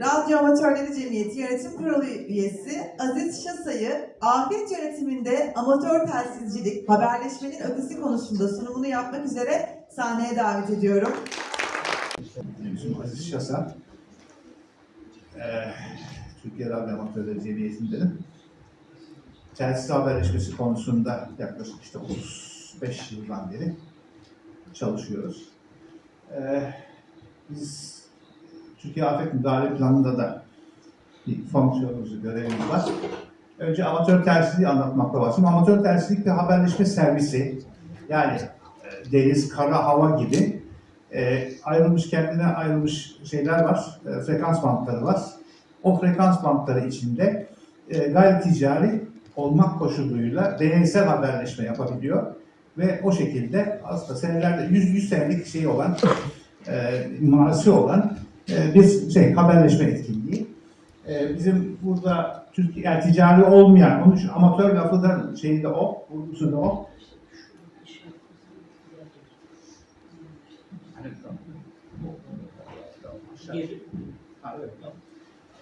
Radyo Amatörleri Cemiyeti Yönetim Kurulu üyesi Aziz Şasay'ı afet yönetiminde amatör telsizcilik, haberleşmenin ötesi konusunda sunumunu yapmak üzere sahneye davet ediyorum. İsmim Aziz Şasa. Ee, Türkiye Radyo Amatörleri Cemiyeti'ndenim. Telsiz haberleşmesi konusunda yaklaşık işte 35 yıldan beri çalışıyoruz. Ee, biz Türkiye Afet Müdahale Planı'nda da bir fonksiyonumuz, görevimiz var. Önce amatör telsizliği anlatmakla başlayayım. Amatör telsizlik bir haberleşme servisi. Yani e, deniz, kara, hava gibi e, ayrılmış kendine ayrılmış şeyler var, e, frekans bantları var. O frekans bantları içinde e, gayri ticari olmak koşuluyla deneysel haberleşme yapabiliyor ve o şekilde aslında senelerde 100 100 senelik şey olan e, marası olan e, bir şey haberleşme etkinliği. E, bizim burada Türkiye yani ticari olmayan, onun için amatör lafı da şeyi de o, vurgusu da o.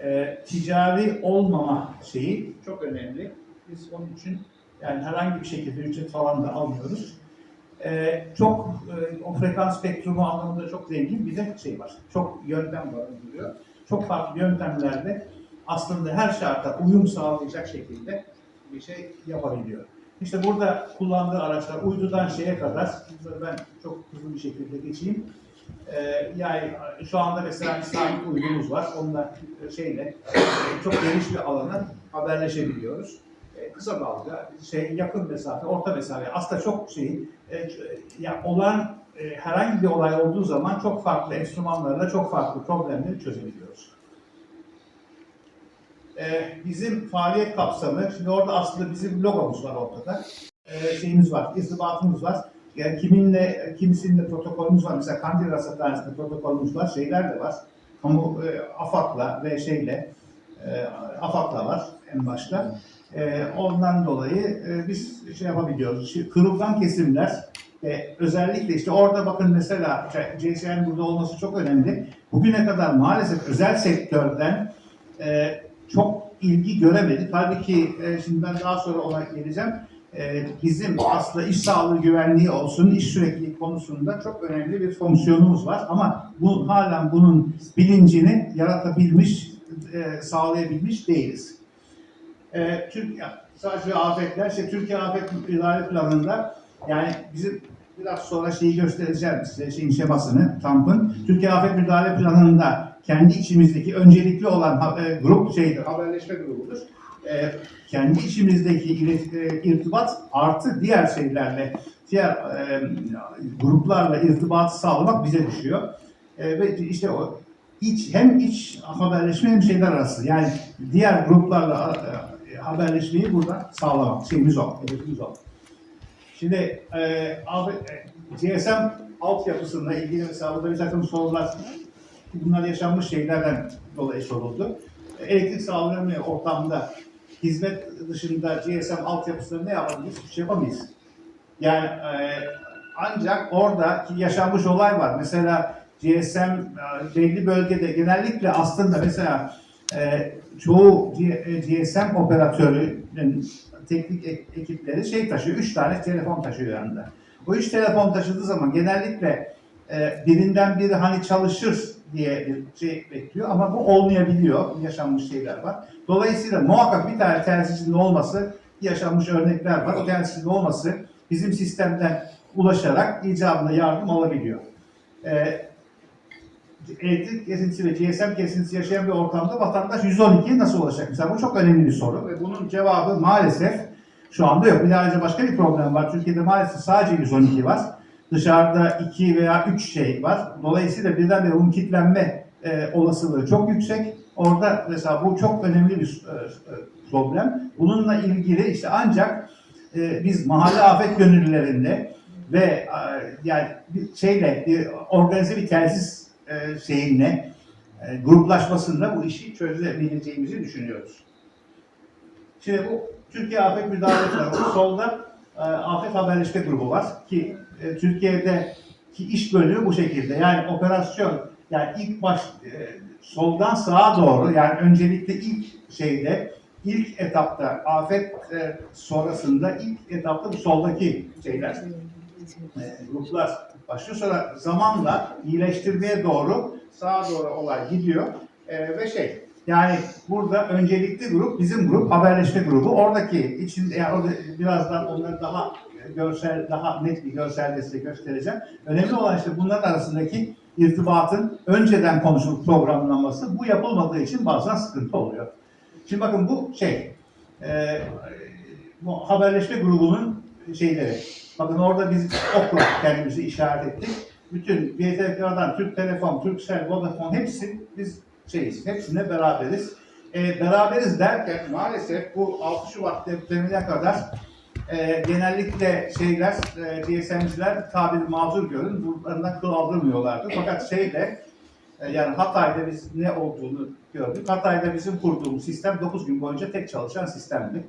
Ee, ticari olmama şeyi çok önemli. Biz onun için yani herhangi bir şekilde ücret falan da almıyoruz. Ee, çok e, o frekans spektrumu anlamında çok zengin bir de şey var. Çok yöntem barındırıyor. Çok farklı yöntemlerle aslında her şarta uyum sağlayacak şekilde bir şey yapabiliyor. İşte burada kullandığı araçlar uydudan şeye kadar, ben çok hızlı bir şekilde geçeyim. Ee, yani şu anda mesela bir sabit uydumuz var. Onunla e, şeyle e, çok geniş bir alana haberleşebiliyoruz. Kısa dalga, şey yakın mesafe, orta mesafe. Aslında çok şey, e, ya olan e, herhangi bir olay olduğu zaman çok farklı enstrümanlarla çok farklı problemleri çözebiliyoruz. E, bizim faaliyet kapsamı, şimdi orada aslında bizim logomuz var ortada. E, şeyimiz var, irtibatımız var. Yani kiminle, kimisinde protokolümüz var. Mesela Kandil Rasathanesi'nde protokolümüz var. Şeyler de var. Kamu e, AFAD'la ve şeyle e, AFAD'la var en başta. E, ondan dolayı e, biz şey yapabiliyoruz. Şimdi kırılgan kesimler e, özellikle işte orada bakın mesela CSN burada olması çok önemli. Bugüne kadar maalesef özel sektörden e, çok ilgi göremedik. Halbuki e, şimdi ben daha sonra ona geleceğim e, bizim aslında iş sağlığı güvenliği olsun, iş sürekliliği konusunda çok önemli bir fonksiyonumuz var. Ama bu halen bunun bilincini yaratabilmiş, e, sağlayabilmiş değiliz. E, Türkiye, sadece afetler, işte Türkiye Afet İdare Planı'nda yani bizim biraz sonra şeyi göstereceğim size şeyin şemasını, TAMP'ın. Türkiye Afet Müdahale Planı'nda kendi içimizdeki öncelikli olan e, grup şeydir, haberleşme grubudur e, kendi içimizdeki e, irtibat artı diğer şeylerle, diğer e, gruplarla irtibatı sağlamak bize düşüyor. E, ve işte o iç hem iç haberleşme hem şeyler arası yani diğer gruplarla e, haberleşmeyi burada sağlamak şeyimiz o, hedefimiz o. Şimdi e, abi, e, GSM altyapısıyla ilgili mesela burada bir takım sorular bunlar yaşanmış şeylerden dolayı soruldu. Elektrik sağlanamayan ortamda hizmet dışında GSM altyapısını ne yapabiliriz? Hiçbir şey yapamayız. Yani e, ancak orada yaşanmış olay var. Mesela GSM e, belli bölgede genellikle aslında mesela e, çoğu e, GSM operatörünün teknik ek- ekipleri şey taşıyor, üç tane telefon taşıyor yanında. O üç telefon taşıdığı zaman genellikle e, birinden biri hani çalışır diye bir şey bekliyor ama bu olmayabiliyor. Yaşanmış şeyler var. Dolayısıyla muhakkak bir tane telsizin olması, yaşanmış örnekler var. O telsizin olması bizim sistemden ulaşarak icabında yardım alabiliyor. Ee, elektrik kesintisi ve GSM kesintisi yaşayan bir ortamda vatandaş 112'ye nasıl ulaşacak? Mesela bu çok önemli bir soru ve bunun cevabı maalesef şu anda yok. Bir ayrıca başka bir problem var. Türkiye'de maalesef sadece 112 var. Dışarıda 2 veya 3 şey var. Dolayısıyla birdenbire bunun kilitlenme e, olasılığı çok yüksek. Orada mesela bu çok önemli bir e, e, problem. Bununla ilgili işte ancak e, biz mahalle afet gönüllülerinde ve e, yani bir şeyle bir organize bir telsiz e, şeyinle e, gruplaşmasında bu işi çözebileceğimizi düşünüyoruz. Şimdi bu Türkiye Afet Müdahale Planı. Solda e, afet haberleşme grubu var ki e, Türkiye'deki iş bölümü bu şekilde. Yani operasyon Yani ilk baş e, soldan sağa doğru yani öncelikle ilk şeyde ilk etapta afet sonrasında ilk etapta bu soldaki şeyler e, gruplar başlıyor. Sonra zamanla iyileştirmeye doğru sağa doğru olay gidiyor E, ve şey yani burada öncelikli grup bizim grup haberleşme grubu. Oradaki içinde yani orada birazdan onları daha görsel daha net bir görselde size göstereceğim. Önemli olan işte bunların arasındaki irtibatın önceden konuşulup programlanması. Bu yapılmadığı için bazen sıkıntı oluyor. Şimdi bakın bu şey e, bu haberleşme grubunun şeyleri. Bakın orada biz okla kendimizi işaret ettik. Bütün BTK'dan Türk Telekom, Turkcell, Vodafone hepsi biz şeyiz. Hepsinde beraberiz. E, beraberiz derken maalesef bu 6 Şubat depremine kadar e, genellikle şeyler, e, GSM'ciler tabiri mazur görün, buralarından kıl aldırmıyorlardı. Fakat şeyde, e, yani Hatay'da biz ne olduğunu gördük. Hatay'da bizim kurduğumuz sistem 9 gün boyunca tek çalışan sistemdi.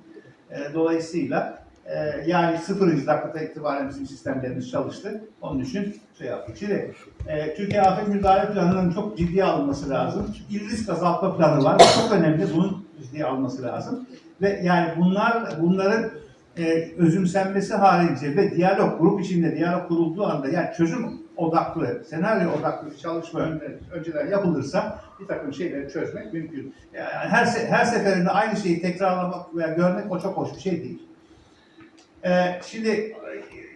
E, dolayısıyla e, yani 0. dakikada itibaren bizim sistemlerimiz çalıştı. Onun için şey yaptık. Şimdi e, Türkiye Afet Müdahale Planı'nın çok ciddiye alınması lazım. İl risk azaltma planı var. Çok önemli. Bunun ciddiye alınması lazım. Ve yani bunlar bunların e, özümsenmesi harici ve diyalog, grup içinde diyalog kurulduğu anda yani çözüm odaklı, senaryo odaklı bir çalışma önce, önceden yapılırsa bir takım şeyleri çözmek mümkün. Yani her, her seferinde aynı şeyi tekrarlamak veya görmek o çok hoş bir şey değil. Ee, şimdi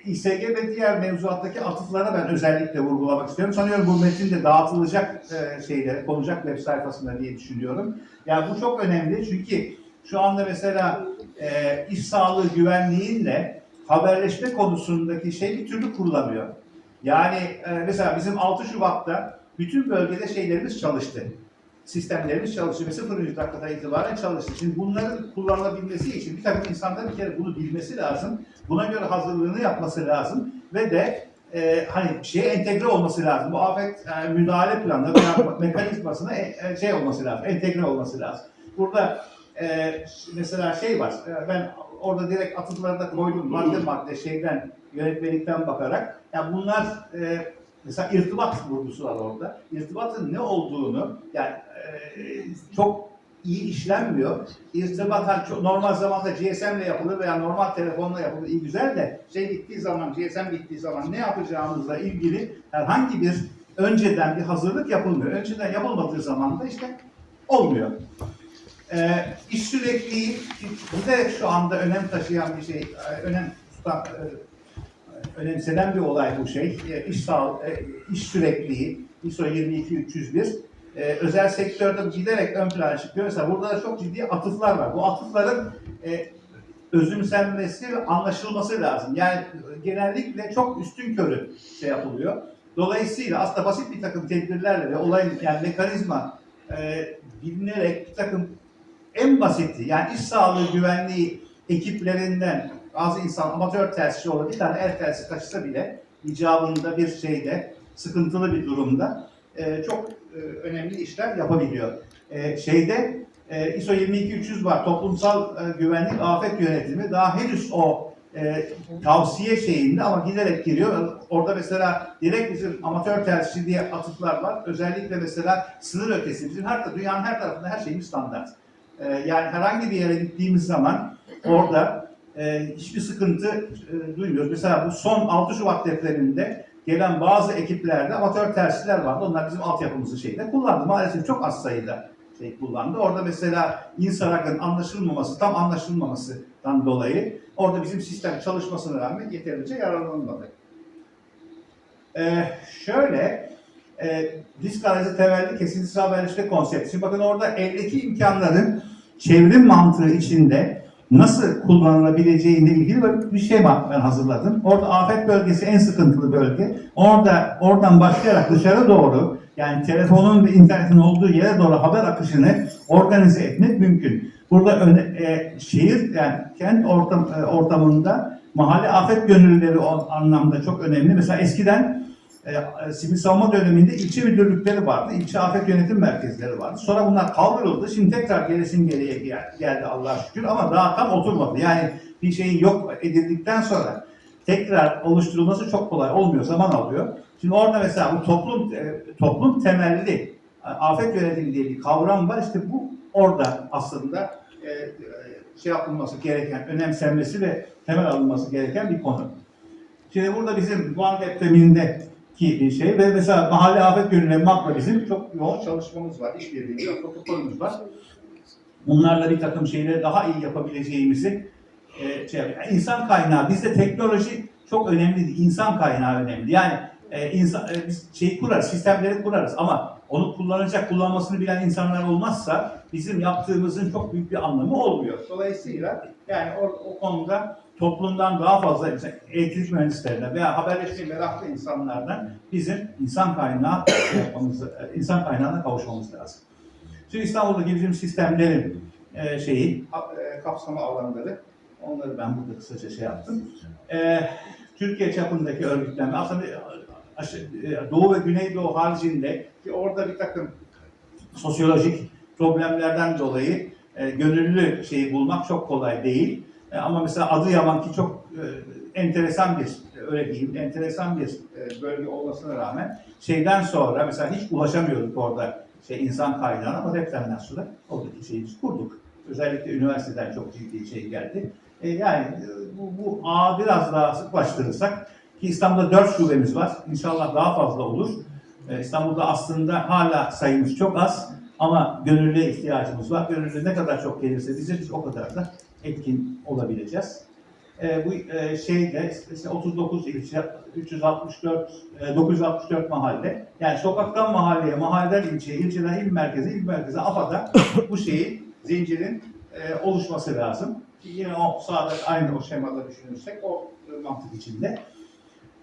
İSG ve diğer mevzuattaki atıflara ben özellikle vurgulamak istiyorum. Sanıyorum bu metin de dağıtılacak e, şeylere, konacak web sayfasında diye düşünüyorum. Yani bu çok önemli çünkü şu anda mesela e, iş sağlığı güvenliğinle haberleşme konusundaki şey bir türlü kurulamıyor. Yani e, mesela bizim 6 Şubat'ta bütün bölgede şeylerimiz çalıştı. Sistemlerimiz çalıştı ve 0. dakikada itibaren çalıştı. Şimdi bunların kullanılabilmesi için bir takım insanların bir kere bunu bilmesi lazım. Buna göre hazırlığını yapması lazım ve de e, hani şeye entegre olması lazım. Bu afet e, müdahale planı veya mekanizmasına e, e, şey olması lazım, entegre olması lazım. Burada e, mesela şey var, e, ben orada direkt atıfları da koydum madde madde şeyden, yönetmelikten bakarak. Yani bunlar e, mesela irtibat vurgusu var orada. İrtibatın ne olduğunu yani e, çok iyi işlenmiyor. İrtibat çok- normal zamanda GSM ile yapılır veya normal telefonla yapılır iyi güzel de şey bittiği zaman GSM bittiği zaman ne yapacağımızla ilgili herhangi bir önceden bir hazırlık yapılmıyor. Önceden yapılmadığı zaman da işte olmuyor. Ee, iş sürekliliği bu da şu anda önem taşıyan bir şey, e, önem tutan, e, önemsenen bir olay bu şey. E, iş sağ, e, iş sürekliliği, ISO 22301 e, özel sektörde giderek ön plana çıkıyor. Mesela burada da çok ciddi atıflar var. Bu atıfların e, özümsenmesi ve anlaşılması lazım. Yani e, genellikle çok üstün körü şey yapılıyor. Dolayısıyla aslında basit bir takım tedbirlerle ve olayın yani mekanizma e, bilinerek bir takım en basiti yani iş sağlığı güvenliği ekiplerinden bazı insan amatör telsizci olur bir tane el telsiz taşısa bile icabında bir şeyde sıkıntılı bir durumda e, çok e, önemli işler yapabiliyor. E, şeyde e, ISO 22300 var toplumsal e, güvenlik afet yönetimi daha henüz o e, tavsiye şeyinde ama giderek giriyor. Orada mesela direkt bizim amatör telsizci diye atıflar var. Özellikle mesela sınır ötesi bizim her dünyanın her tarafında her şeyimiz standart. E, yani herhangi bir yere gittiğimiz zaman orada e, hiçbir sıkıntı e, duymuyoruz. Mesela bu son 6 Şubat depreminde gelen bazı ekiplerde amatör telsizler vardı. Onlar bizim altyapımızı şeyde kullandı. Maalesef çok az sayıda şey kullandı. Orada mesela İNSARAG'ın anlaşılmaması, tam anlaşılmamasından dolayı orada bizim sistem çalışmasına rağmen yeterince yararlanmadı. Ee, şöyle, e, risk analizi temelli kesintisiz haberleşme konsepti. Şimdi bakın orada eldeki imkanların çevrim mantığı içinde nasıl kullanılabileceğiyle ilgili bir şey ben hazırladım. Orada afet bölgesi en sıkıntılı bölge. Orada oradan başlayarak dışarı doğru yani telefonun ve internetin olduğu yere doğru haber akışını organize etmek mümkün. Burada öne, e, şehir yani kent ortam, e, ortamında mahalle afet gönüllüleri o anlamda çok önemli. Mesela eskiden e, sivil savunma döneminde ilçe müdürlükleri vardı. ilçe afet yönetim merkezleri vardı. Sonra bunlar kaldırıldı. Şimdi tekrar gerisin geriye gel- geldi Allah'a şükür ama daha tam oturmadı. Yani bir şeyin yok edildikten sonra tekrar oluşturulması çok kolay olmuyor, zaman alıyor. Şimdi orada mesela bu toplum e, toplum temelli e, afet yönetimi diye bir kavram var. İşte bu orada aslında e, e, şey yapılması gereken, önemsenmesi ve temel alınması gereken bir konu. Şimdi burada bizim Van depremindeki bir şey ve mesela mahalle afet yönetimi makro bizim çok yoğun çalışmamız var, işbirliği var, protokolümüz var. Bunlarla bir takım şeyleri daha iyi yapabileceğimizi e, şey yapıyor. Yani insan kaynağı, bizde teknoloji çok önemli değil, insan kaynağı önemli. Yani e, insan, e, biz şeyi kurarız, sistemleri kurarız ama onu kullanacak, kullanmasını bilen insanlar olmazsa bizim yaptığımızın çok büyük bir anlamı olmuyor. Dolayısıyla yani o, o konuda toplumdan daha fazla elektrik mühendislerinden veya haberleşmeye meraklı insanlardan bizim insan kaynağı e, insan kaynağına kavuşmamız lazım. Şimdi İstanbul'daki bizim sistemlerin e, şeyi, e, kapsama alanları, onları ben burada kısaca şey yaptım. E, Türkiye çapındaki örgütlenme, aslında e, Doğu ve Güneydoğu haricinde ki orada bir takım sosyolojik problemlerden dolayı e, gönüllü şeyi bulmak çok kolay değil. E, ama mesela Adıyaman ki çok e, enteresan bir, e, öyle diyeyim, enteresan bir e, bölge olmasına rağmen şeyden sonra mesela hiç ulaşamıyorduk orada şey insan kaynağına ama depremden sonra oradaki şeyi kurduk. Özellikle üniversiteden çok ciddi şey geldi. E, yani e, bu, bu ağı biraz daha sıklaştırırsak ki İstanbul'da dört şubemiz var. İnşallah daha fazla olur. E, İstanbul'da aslında hala sayımız çok az ama gönüllüye ihtiyacımız var. Gönüllü ne kadar çok gelirse bize biz o kadar da etkin olabileceğiz. E, bu e, şeyde işte 39 ilçe, 364, e, 964 mahalle. Yani sokaktan mahalleye, mahalleden ilçeye, ilçeden il merkeze, il merkeze AFAD'a bu şeyi, zincirin e, oluşması lazım. Yine o sağda aynı o şemada düşünürsek o mantık içinde.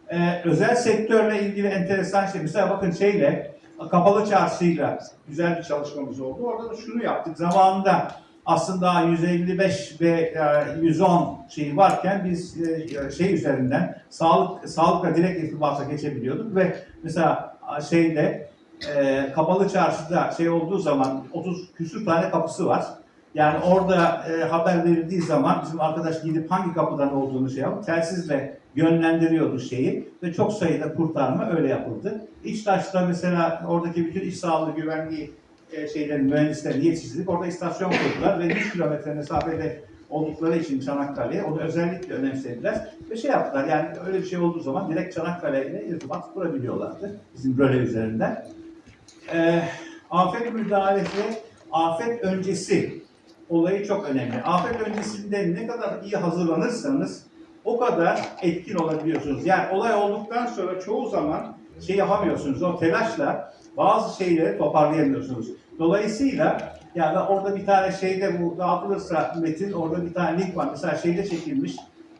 E, özel sektörle ilgili enteresan şey. Mesela bakın şeyle, kapalı çarşıyla güzel bir çalışmamız oldu. Orada da şunu yaptık. Zamanında aslında 155 ve e, 110 şeyi varken biz e, şey üzerinden sağlık sağlıkla direkt irtibata geçebiliyorduk ve mesela şeyde e, kapalı çarşıda şey olduğu zaman 30 küsür tane kapısı var. Yani orada e, haber verildiği zaman bizim arkadaş gidip hangi kapıdan olduğunu şey yapıp telsizle yönlendiriyordu şeyi ve çok sayıda kurtarma öyle yapıldı. İçtaş'ta mesela oradaki bütün iş sağlığı güvenliği e, şeylerin mühendislerini yetiştirdik. Orada istasyon kurdular ve 100 kilometre mesafede oldukları için Çanakkale'ye onu özellikle önemsediler ve şey yaptılar yani öyle bir şey olduğu zaman direkt Çanakkale ile irtibat kurabiliyorlardı bizim röle üzerinden. Ee, afet müdahalesi, afet öncesi olayı çok önemli. Afet öncesinde ne kadar iyi hazırlanırsanız o kadar etkin olabiliyorsunuz. Yani olay olduktan sonra çoğu zaman şey yapamıyorsunuz. O telaşla bazı şeyleri toparlayamıyorsunuz. Dolayısıyla yani orada bir tane şeyde bu dağıtılırsa metin orada bir tane link var. Mesela şeyde çekilmiş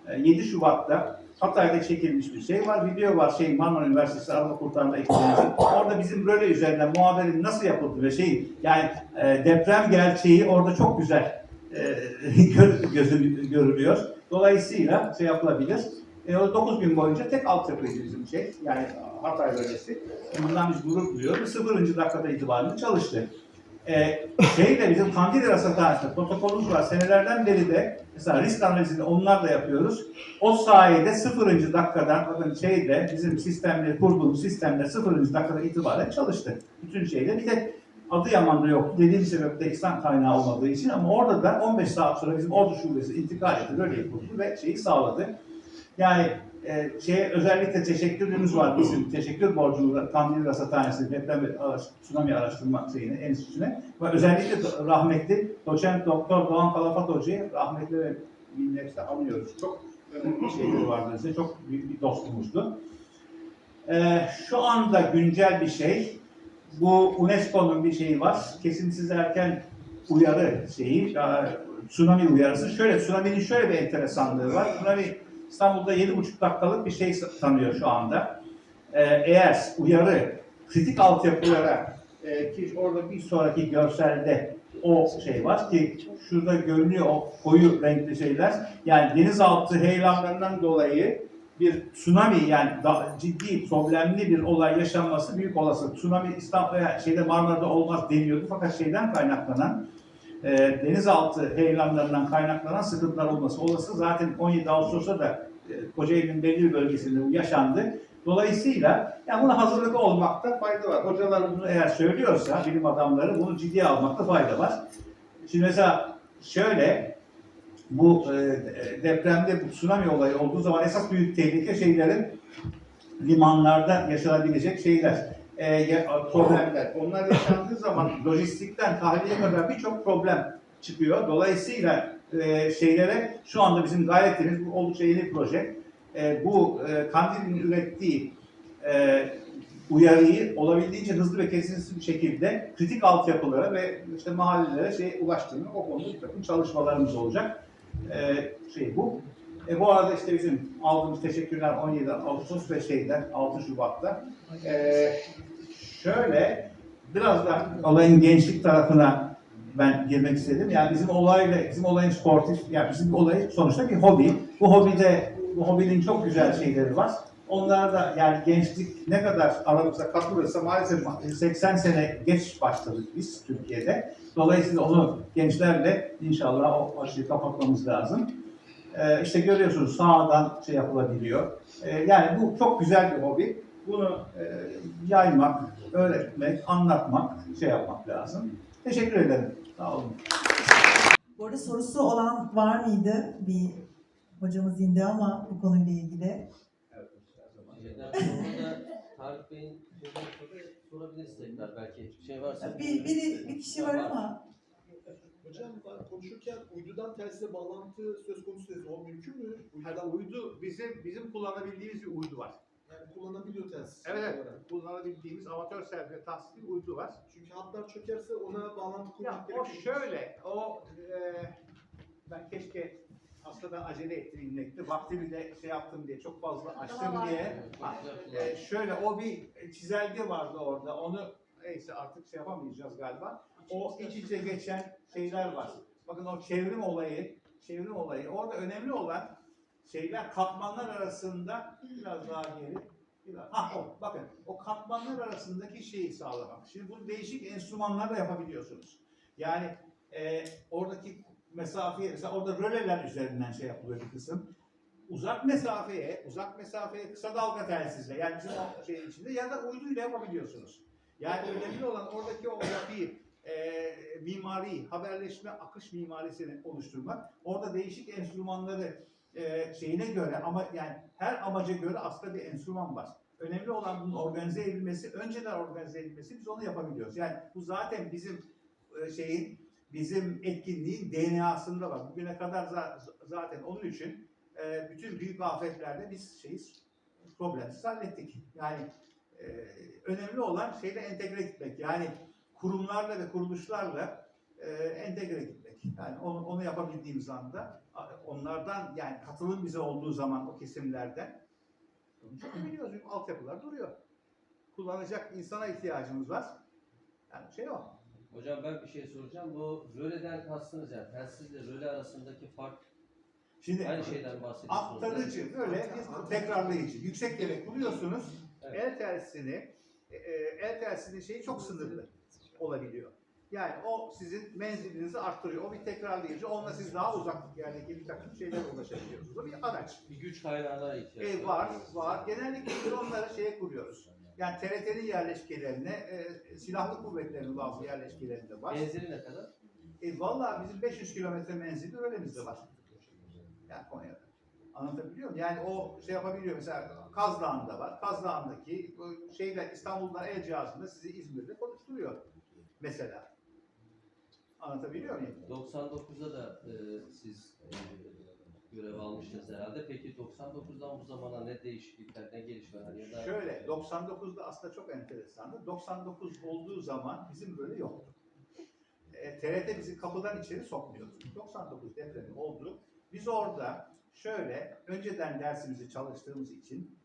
e, 7 Şubat'ta Hatay'da çekilmiş bir şey var. Video var şey Marmara Üniversitesi Arama Kurtarma Ekibi'nin. Orada bizim böyle üzerinden muhaberin nasıl yapıldığı ve şeyin yani e, deprem gerçeği orada çok güzel e, görülüyor. Dolayısıyla şey yapılabilir. E, o 9 gün boyunca tek altyapıydı bizim şey. Yani Hatay bölgesi. Bundan biz gurur duyuyoruz. 0. dakikada itibaren çalıştı. E, şey de bizim Kandil Rasathanesi'nde protokolümüz var. Senelerden beri de mesela risk analizini onlarla yapıyoruz. O sayede 0. dakikadan bakın şeyde bizim sistemleri kurduğumuz sistemler 0. dakikada itibaren çalıştı. Bütün şeyde bir tek Adıyaman'da yok. Dediğim sebeple İslam kaynağı olmadığı için ama orada da 15 saat sonra bizim Ordu Şubesi intikal etti, böyle yapıldı ve şeyi sağladı. Yani e, şeye özellikle teşekkürümüz var bizim teşekkür borcumuz Kandil Rasathanesi deprem ve araş, tsunami araştırma şeyine, enstitüsüne ve özellikle rahmetli doçent doktor Doğan Kalafat Hoca'yı rahmetli ve minnetle anıyoruz. Çok önemli şeyleri vardı bize. Çok büyük bir dostumuzdu. E, şu anda güncel bir şey bu UNESCO'nun bir şeyi var. Kesintisiz erken uyarı şeyi, tsunami uyarısı. Şöyle, tsunami'nin şöyle bir enteresanlığı var. Tsunami İstanbul'da 7,5 dakikalık bir şey tanıyor şu anda. E, eğer uyarı kritik altyapılara e, ki orada bir sonraki görselde o şey var ki şurada görünüyor o koyu renkli şeyler. Yani denizaltı heyelanlarından dolayı bir tsunami yani ciddi problemli bir olay yaşanması büyük olası. Tsunami İstanbul veya şeyde Marmara'da olmaz deniyordu fakat şeyden kaynaklanan e, denizaltı heyelanlarından kaynaklanan sıkıntılar olması olası. Zaten 17 Ağustos'ta da e, Kocaeli'nin belli bir bölgesinde yaşandı. Dolayısıyla yani buna hazırlıklı olmakta fayda var. Hocalar bunu eğer söylüyorsa, bilim adamları bunu ciddiye almakta fayda var. Şimdi mesela şöyle, bu e, depremde bu tsunami olayı olduğu zaman esas büyük tehlike şeylerin limanlarda yaşanabilecek şeyler, e, problemler. Onlar yaşandığı zaman lojistikten tahliye kadar birçok problem çıkıyor. Dolayısıyla e, şeylere şu anda bizim gayretimiz bu oldukça yeni proje. Bu e, Kandil'in ürettiği uyarıyı olabildiğince hızlı ve kesintisiz bir şekilde kritik altyapılara ve işte mahallelere şey ulaştırma o konuda bir takım çalışmalarımız olacak. E, şey bu. E, bu arada işte bizim aldığımız teşekkürler 17 Ağustos ve şeyden 6 Şubat'ta. E, şöyle biraz da olayın gençlik tarafına ben girmek istedim. Yani bizim olayla, bizim olayın sportif, yani bizim olay sonuçta bir hobi. Bu hobide, bu hobinin çok güzel şeyleri var. Onlar da yani gençlik ne kadar aramıza katılırsa maalesef 80 sene geç başladık biz Türkiye'de. Dolayısıyla onu gençlerle inşallah o aşıyı kapatmamız lazım. Ee, işte görüyorsunuz sağdan şey yapılabiliyor. Ee, yani bu çok güzel bir hobi. Bunu e, yaymak, öğretmek, anlatmak, şey yapmak lazım. Teşekkür ederim. Sağ olun. Bu arada sorusu olan var mıydı? Bir hocamız indi ama bu konuyla ilgili. Şeyden sonra da Tarık Bey'in sorabiliriz tekrar belki şey varsa. Bir, biri, bir kişi var ama Hocam ben konuşurken uydudan telsize bağlantı söz konusu dediniz. O mümkün mü? Uydu, uydu bizim bizim kullanabildiğimiz bir uydu var. Yani kullanabiliyor telsiz. Evet, evet. Kullanabildiğimiz amatör servis tahsis bir uydu var. Çünkü hatlar çökerse ona bağlantı Ya kurmak o gerekiyor. şöyle, o e, ben keşke aslında acele ettim inmekte. Vaktimi de şey yaptım diye, çok fazla açtım diye. Ha, e, şöyle o bir çizelge vardı orada. Onu neyse artık şey yapamayacağız galiba. O iç içe geçen şeyler var. Bakın o çevrim olayı, çevrim olayı. Orada önemli olan şeyler katmanlar arasında biraz daha geri. Biraz, ah o, bakın o katmanlar arasındaki şeyi sağlamak. Şimdi bunu değişik enstrümanlarla yapabiliyorsunuz. Yani e, oradaki mesafeye, mesela orada röleler üzerinden şey yapılıyor bir kısım. Uzak mesafeye, uzak mesafeye kısa dalga telsizle yani bizim şeyin içinde ya da uyduyla yapabiliyorsunuz. Yani önemli olan oradaki o yapıyı, e, mimari, haberleşme, akış mimarisini oluşturmak. Orada değişik enstrümanları e, şeyine göre ama yani her amaca göre aslında bir enstrüman var. Önemli olan bunun organize edilmesi, önceden organize edilmesi biz onu yapabiliyoruz. Yani bu zaten bizim e, şeyin, bizim etkinliğin DNA'sında var. Bugüne kadar za- zaten onun için e, bütün büyük afetlerde biz şeyi problemsiz hallettik. Yani e, önemli olan şeyle entegre gitmek. Yani kurumlarla ve kuruluşlarla e, entegre gitmek. Yani onu, onu yapabildiğimiz anda onlardan yani katılım bize olduğu zaman o kesimlerden çok biliyoruz. Altyapılar duruyor. Kullanacak insana ihtiyacımız var. Yani şey o. Hocam ben bir şey soracağım. Bu röleden kastınız yani telsizle röle arasındaki fark Şimdi aynı şeyden bahsediyorsunuz. aktarıcı böyle bir tekrarlayıcı. Yüksek gerek buluyorsunuz. Evet. El telsini e, e, el telsinin şeyi çok sınırlı olabiliyor. Yani o sizin menzilinizi arttırıyor. O bir tekrarlayıcı. Onunla siz daha uzak yani bir takım şeylere ulaşabiliyorsunuz. O bir araç. Bir güç kaynağına ihtiyaç E, var, var. Genellikle biz onları şeye kuruyoruz. Yani TRT'nin yerleşkelerine, e, silahlı kuvvetlerin bazı yerleşkelerinde var. Menzili ne kadar? E, vallahi bizim 500 kilometre menzilli öğlemizde var. Yani Konya'da. Anlatabiliyor muyum? Yani o şey yapabiliyor. Mesela Kaz Dağı'nda var. Kaz Dağı'ndaki şeyler İstanbul'dan el cihazında sizi İzmir'de konuşturuyor. Mesela. Anlatabiliyor muyum? 99'da da e, siz e, görev almıştınız herhalde. Peki 99'dan bu zamana ne değişiklikler, ne gelişmeler ya da Şöyle 99'da aslında çok enteresandı. 99 olduğu zaman bizim böyle yoktu. E, TRT bizi kapıdan içeri sokmuyordu. 99 depremi oldu. Biz orada şöyle önceden dersimizi çalıştığımız için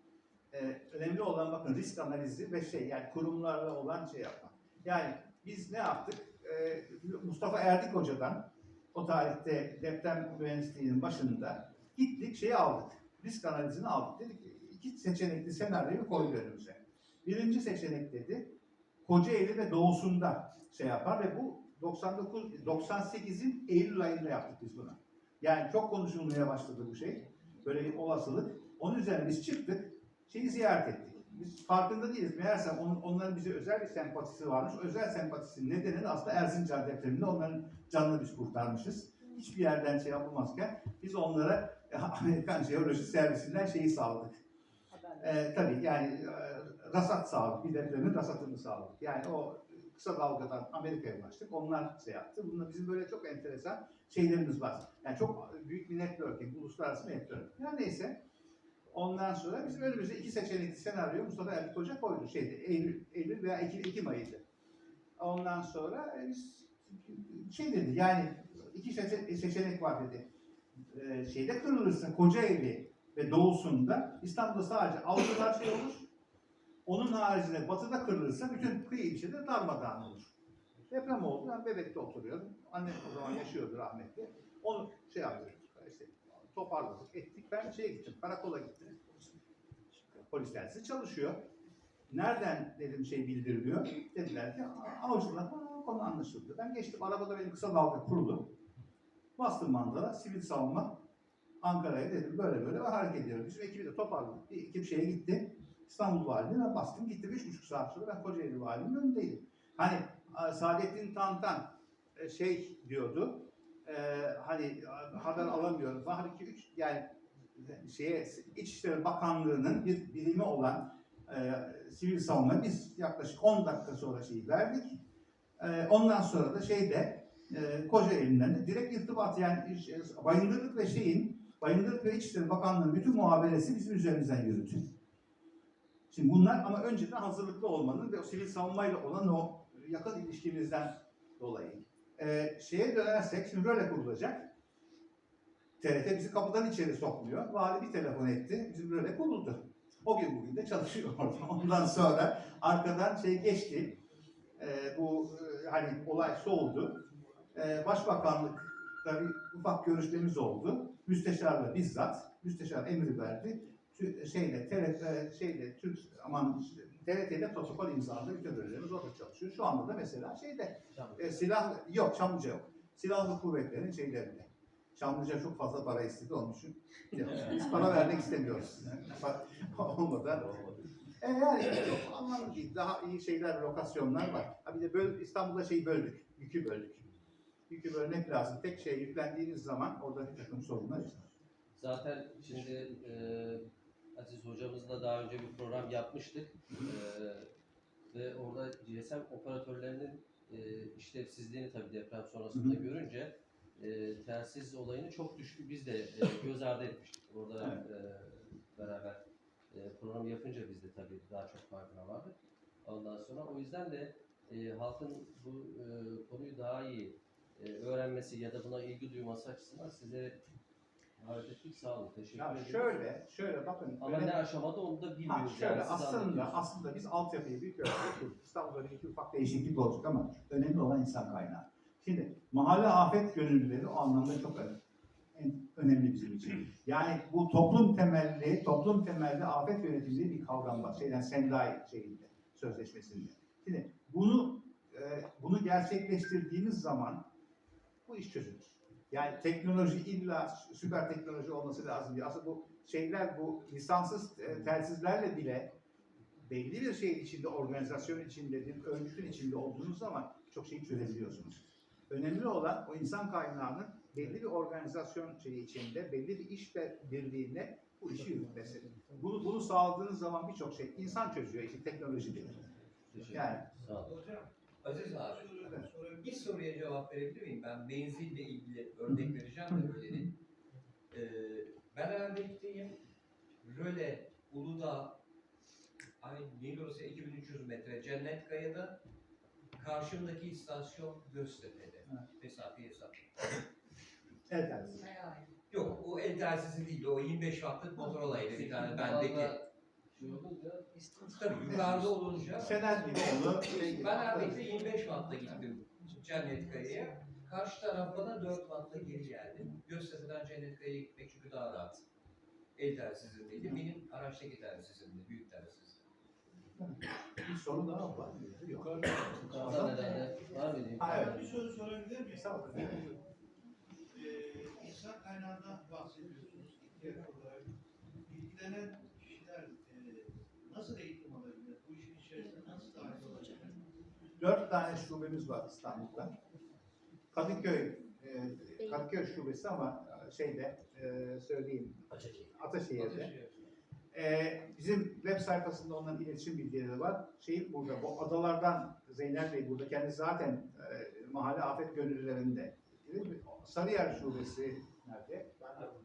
e, önemli olan bakın risk analizi ve şey yani kurumlarla olan şey yapmak. Yani biz ne yaptık? E, Mustafa Erdik Hoca'dan o tarihte deprem mühendisliğinin başında gittik şeyi aldık. Risk analizini aldık. Dedik ki iki seçenekli senaryoyu koydu önümüze. Birinci seçenek dedi Kocaeli ve doğusunda şey yapar ve bu 99 98'in Eylül ayında yaptık biz bunu. Yani çok konuşulmaya başladı bu şey. Böyle bir olasılık. Onun üzerine biz çıktık. Şeyi ziyaret ettik. Biz farkında değiliz. Meğerse on, onların bize özel bir sempatisi varmış. Özel sempatisinin nedeni de aslında Erzincan depreminde onların canını biz kurtarmışız. Hiçbir yerden şey yapılmazken biz onlara Amerikan Jeoloji Servisinden şeyi sağladık. Ee, tabii yani e, rasat sağladık. Bir depremin rasatını sağladık. Yani o kısa dalgadan Amerika'ya ulaştık. Onlar şey yaptı. Bununla bizim böyle çok enteresan şeylerimiz var. Yani çok büyük bir networking, uluslararası networking. Yani neyse. Ondan sonra bizim önümüze iki seçenekli senaryo Mustafa Erkut Hoca koydu. Şeydi, Eylül, Eylül veya Ekim, Ekim ayıydı. Ondan sonra e, biz şey dedi yani iki seçe- seçenek var dedi. Ee, şeyde kırılırsın Kocaeli ve doğusunda İstanbul'da sadece avcılar şey olur. Onun haricinde batıda kırılırsa bütün kıyı ilçede darmadağın olur. Deprem oldu. Ben Bebek'te oturuyordum. Annem o zaman yaşıyordu rahmetli. Onu şey yaptık. Toparladık, ettik. Ben şeye gittim, karakola gittim. Polis dersi çalışıyor. Nereden dedim şey bildiriliyor? Dediler ki avcılar konu anlaşıldı. Ben geçtim arabada benim kısa dalga kurulu. Bastım mandala, sivil savunma. Ankara'ya dedim böyle böyle ve hareket ediyorum. Bizim ekibi de toparladık. Bir ekip şeye gitti. İstanbul Valiliğine bastım. Gittim üç buçuk saat sonra ben Kocaeli Valiliğinin önündeydim. Hani Saadettin Tantan e, şey diyordu. E, hani e, haber alamıyorum. Halbuki üç yani şeye İçişleri Bakanlığı'nın bir birimi olan e, sivil savunma biz yaklaşık 10 dakika sonra şeyi verdik. E, ondan sonra da şeyde e, Kocaeli'nden de direkt irtibat yani iş- Bayındırlık ve şeyin Bayındırlık ve İçişleri Bakanlığı'nın bütün muhaberesi bizim üzerimizden yürüdü. Şimdi bunlar ama önceden hazırlıklı olmanın ve o sivil savunmayla olan o yakın ilişkimizden dolayı. E, şeye dönersek şimdi böyle kurulacak. TRT bizi kapıdan içeri sokmuyor. Vali bir telefon etti. Bizim böyle kuruldu. O gün bugün de çalışıyor orada. Ondan sonra arkadan şey geçti. Ee, bu e, hani olay soğudu. Ee, Başbakanlıkta bir ufak görüşmemiz oldu. Müsteşarla bizzat. Müsteşar emri verdi. Şeyle, TRT, şeyle, Türk, aman TRT'de protokol imzaladı. Bütün bölümlerimiz orada çalışıyor. Şu anda da mesela şeyde e, silah yok, Çamlıca yok. Silahlı kuvvetlerin şeylerinde. Çamlıca çok fazla para istedi onun için. yok. Biz para vermek istemiyoruz. Olmadan. E yani çok anlamlı değil. Daha iyi şeyler, lokasyonlar var. Ha bir de böl, İstanbul'da şeyi böldük. Yükü böldük. Yükü bölmek lazım. Tek şey yüklendiğiniz zaman orada bir takım sorunlar çıkar. Zaten şimdi e, Aziz hocamızla daha önce bir program yapmıştık. E, ve orada GSM operatörlerinin e, işlevsizliğini tabii deprem sonrasında Hı hı. görünce e, telsiz olayını çok düştü. Biz de e, göz ardı etmiştik. Orada e, beraber e, program yapınca biz de tabii daha çok farkına vardık. Ondan sonra o yüzden de e, halkın bu e, konuyu daha iyi e, öğrenmesi ya da buna ilgi duyması açısından size davet ettik. Sağ olun. Teşekkür Ya ederim. şöyle, şöyle bakın. Ama ne aşamada onu da Ha, bilmiyoruz. şöyle yani, siz aslında anlatıyorsunuz. aslında biz altyapıyı köprü kurduk. İstanbul'da bir iki ufak değişiklik olacak ama önemli olan insan kaynağı. Şimdi mahalle afet gönüllüleri o anlamda çok. En önemli bizim için. Yani bu toplum temelli, toplum temelli afet yönetimi diye bir kavram var. Şeyden Sendai şeyinde, sözleşmesinde. Şimdi bunu e, bunu gerçekleştirdiğimiz zaman bu iş çözülür. Yani teknoloji illa süper teknoloji olması lazım. Aslında bu şeyler bu lisanssız e, telsizlerle bile belli bir şeyin içinde, organizasyon içinde, bir örgütün içinde olduğunuz zaman çok şeyi çözebiliyorsunuz. Önemli olan o insan kaynağının belli bir organizasyon şeyi içinde, belli bir işle birliğine bu işi yürütmesi. Bunu, bunu sağladığınız zaman birçok şey insan çözüyor, işte teknoloji değil. Yani. Sağ olun. Aziz abi, bir soruya cevap verebilir miyim? Ben benzinle ilgili örnek vereceğim de öyle değil. Ee, ben Erbek'teyim. Röle, Uludağ, ay neydi orası 2300 metre Cennet Kaya'da. Karşımdaki istasyon Göztepe'de. Evet. Mesafeyi hesap. Evet, evet. Yok o el telsizi değil, o 25 wattlık Motorola'ydı bir tane bendeki. Şey olunca Tabii yukarıda olunca. Fener gibi oldu. Şey. Ben Erbek'te 25 wattla gittim Cennet Kaya'ya. Karşı taraf bana 4 wattla geri geldi. Göztepe'den Cennet Kaya'ya gitmek çünkü daha rahat. El telsizindeydi. Benim araçtaki telsizimdi, büyük telsiz. Bir soru daha var. mı? Yok. herhalde var mı? Ha, evet. Bir soru sorabilir miyim? Estağfurullah. Ee, insan kaynağından bahsediyorsunuz ihtiyaç olarak. İlgilenen kişiler e, nasıl eğitim dört tane şubemiz var İstanbul'da. Kadıköy, e, Kadıköy şubesi ama şeyde e, söyleyeyim Ataşehir'de. Ee, bizim web sayfasında onların iletişim bilgileri var. Şey burada, bu adalardan Zeynel Bey burada kendisi zaten e, mahalle afet gönüllülerinde. Sarıyer Şubesi nerede?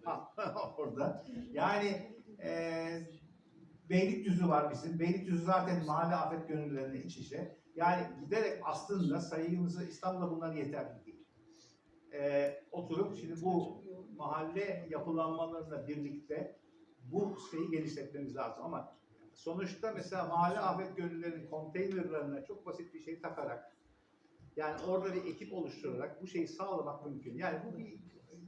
Ha, orada. Yani e, Beylikdüzü var bizim. Beylikdüzü zaten mahalle afet gönüllülerine iç içe. Yani giderek aslında sayımızı İstanbul'da bunlar yeterli değil. E, oturup şimdi bu mahalle yapılanmalarıyla birlikte bu şeyi genişletmemiz lazım ama sonuçta mesela mahalle afet gönüllülerinin konteynerlarına çok basit bir şey takarak yani orada bir ekip oluşturarak bu şeyi sağlamak mümkün. Yani bu bir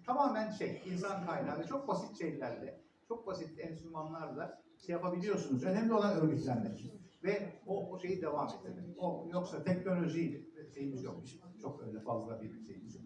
tamamen şey insan kaynağı çok basit şeylerle çok basit enstrümanlarla şey yapabiliyorsunuz. Önemli olan örgütlenmek ve o, şeyi devam ettirmek. O yoksa teknoloji şeyimiz yok. Çok öyle fazla bir şeyimiz yok.